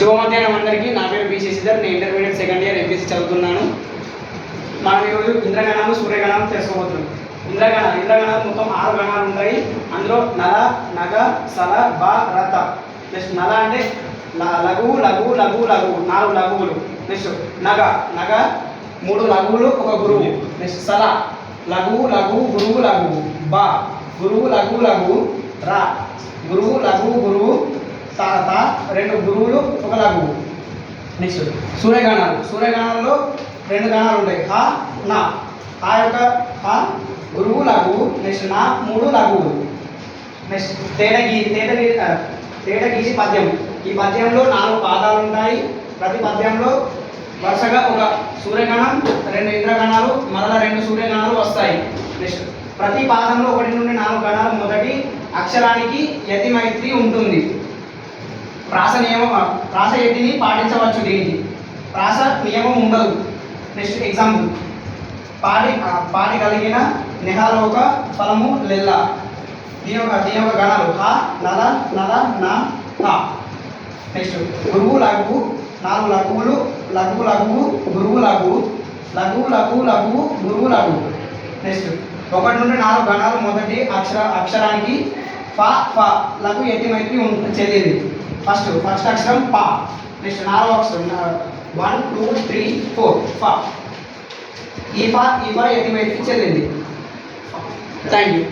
శుభ మధ్యాహ్నం అందరికీ. నా పేరు బి శశిధర్. నేను ఇంటర్మీడియట్ సెకండ్ ఇయర్ ఎంపీసీ చదువుతున్నాను. మనం ఈరోజు ఇంద్రగణాలు సూర్యగణాలు తెలుసుకోబోతున్నాం. ఇంద్రగణాలు ఇంద్రగణాలు మొత్తం ఆరు గణాలు ఉంటాయి. అందులో నల నగ సల బ రత నెక్స్ట్ నల అంటే ల- లఘువు లఘువు లఘువు లఘువు నాలుగు లఘువులు. నెక్స్ట్ నగ. నగ మూడు లఘువులు ఒక గురువు. నెక్స్ట్ సల. లఘువు లఘువు గురువు లఘువు. బ. గురువు లఘువు లఘువు రా. గురువు లఘువు గురువు. రెండు గురువులు ఒక లఘువు నెక్స్ట్ సూర్యగానాలు. సూర్యగణాల్లో రెండు గణాలు ఉంటాయి. హ నా. ఆ యొక్క హ గురువు లఘువు. నెక్స్ట్ నా మూడు లఘువులు నెక్స్ట్ తేట గీ తేట పద్యం. ఈ పద్యంలో నాలుగు పాదాలు ఉంటాయి. ప్రతి పద్యంలో వరుసగా ఒక సూర్యగణం రెండు ఇంద్రగణాలు మరలా రెండు సూర్యగణాలు వస్తాయి. నెక్స్ట్ ప్రతి పాదంలో ఒకటి నుండి నాలుగు గణాలు మొదటి అక్షరానికి యతి మైత్రి ఉంటుంది. ప్రాస నియమం ప్రాస ఏంటిది పాటించవచ్చు దీనికి. ప్రాస నియమం ఉండదు. నెక్స్ట్ ఎగ్జాంపుల్ పాడి పాటి పాడి కలిగిన నిహాలోక ఫలము లెల్ల. దీని యొక్క దీని యొక్క గణాలు. హ నల నల నా హ నెక్స్ట్ గురువు లఘువు నాలుగు లఘువులు లఘువు లఘువు గురువు లఘువు. లఘువు లఘువు లఘువు గురువు లఘువు. నెక్స్ట్ ఒకటి నుండి నాలుగు గణాలు మొదటి అక్షర అక్షరానికి ఫ ఫ. లఘు ఎత్తి మైత్రి ఉం- ఫస్ట్ ఫస్ట్ అక్షరం ప. నెక్స్ట్ నాలుగు అక్షరం వన్ టూ త్రీ ఫోర్ ఫ. ఈ ఫా ఈ ఫా ఎత్తి చెల్లింది థ్యాంక్ యూ